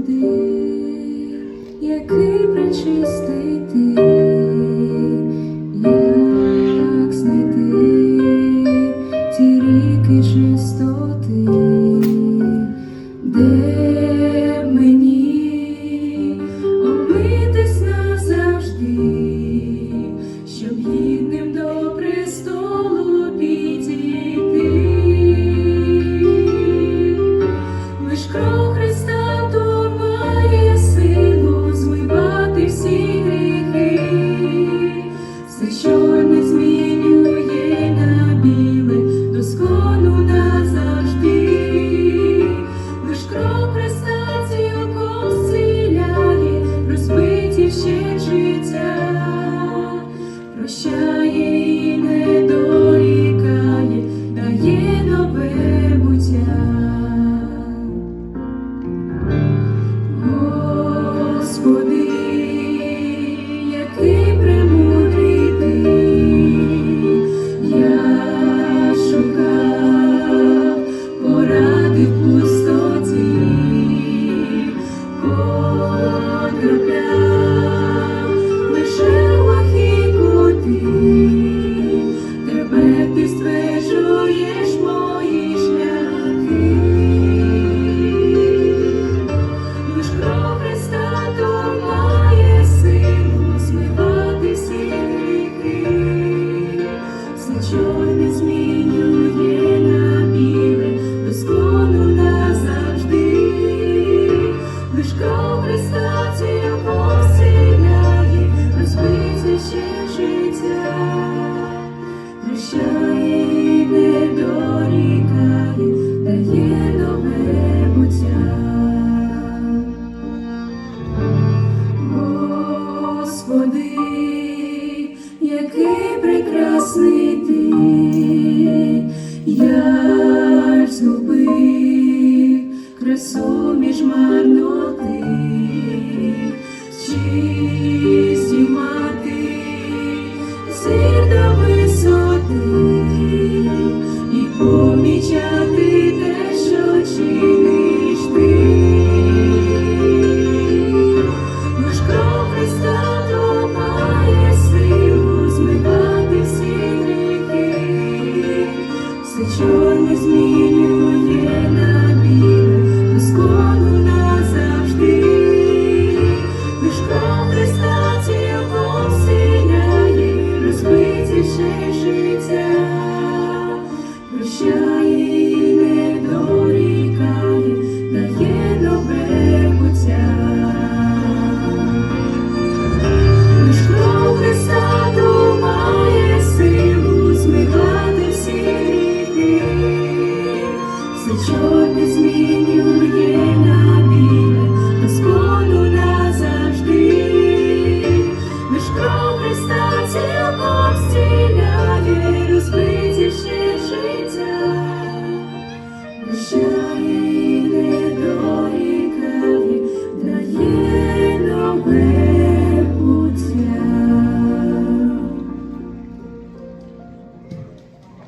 води, який причистий. 修 Велику прекрасний ти, я ж між марноти, чисті мати, висоти і помічати. чорне змінює лишком Христа цілком сіляє, розбитіше життя.